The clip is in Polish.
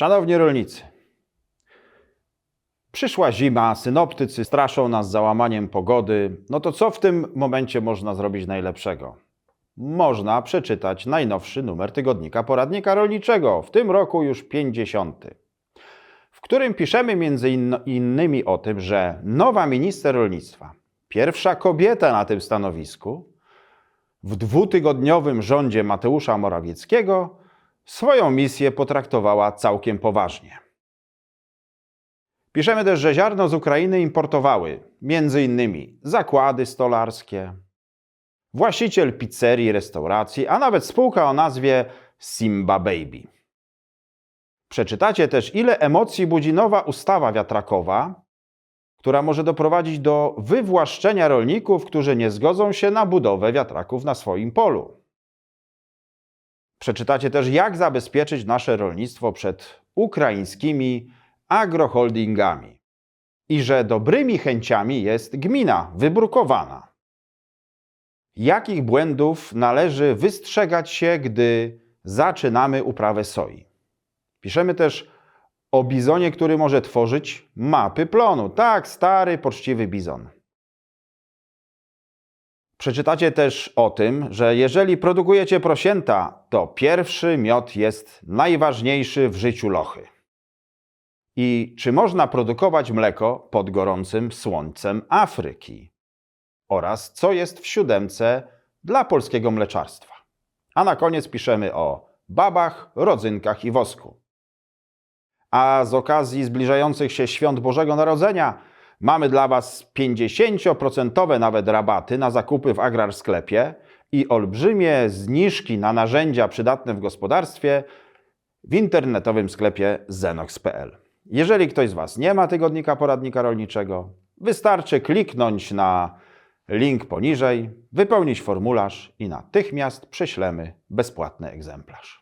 Szanowni rolnicy, przyszła zima, synoptycy straszą nas załamaniem pogody. No to co w tym momencie można zrobić najlepszego? Można przeczytać najnowszy numer tygodnika poradnika rolniczego, w tym roku już 50, w którym piszemy między innymi o tym, że nowa minister rolnictwa, pierwsza kobieta na tym stanowisku, w dwutygodniowym rządzie Mateusza Morawieckiego swoją misję potraktowała całkiem poważnie. Piszemy też, że ziarno z Ukrainy importowały m.in. zakłady stolarskie, właściciel pizzerii restauracji, a nawet spółka o nazwie Simba Baby. Przeczytacie też, ile emocji budzi nowa ustawa wiatrakowa, która może doprowadzić do wywłaszczenia rolników, którzy nie zgodzą się na budowę wiatraków na swoim polu. Przeczytacie też, jak zabezpieczyć nasze rolnictwo przed ukraińskimi agroholdingami i że dobrymi chęciami jest gmina wybrukowana. Jakich błędów należy wystrzegać się, gdy zaczynamy uprawę soi? Piszemy też o bizonie, który może tworzyć mapy plonu. Tak, stary, poczciwy bizon. Przeczytacie też o tym, że jeżeli produkujecie prosięta, to pierwszy miod jest najważniejszy w życiu lochy. I czy można produkować mleko pod gorącym słońcem Afryki? Oraz co jest w siódemce dla polskiego mleczarstwa. A na koniec piszemy o babach, rodzynkach i wosku. A z okazji zbliżających się świąt Bożego Narodzenia mamy dla Was 50% nawet rabaty na zakupy w Agrar Sklepie i olbrzymie zniżki na narzędzia przydatne w gospodarstwie w internetowym sklepie zenox.pl. Jeżeli ktoś z Was nie ma tygodnika poradnika rolniczego, wystarczy kliknąć na link poniżej, wypełnić formularz i natychmiast prześlemy bezpłatny egzemplarz.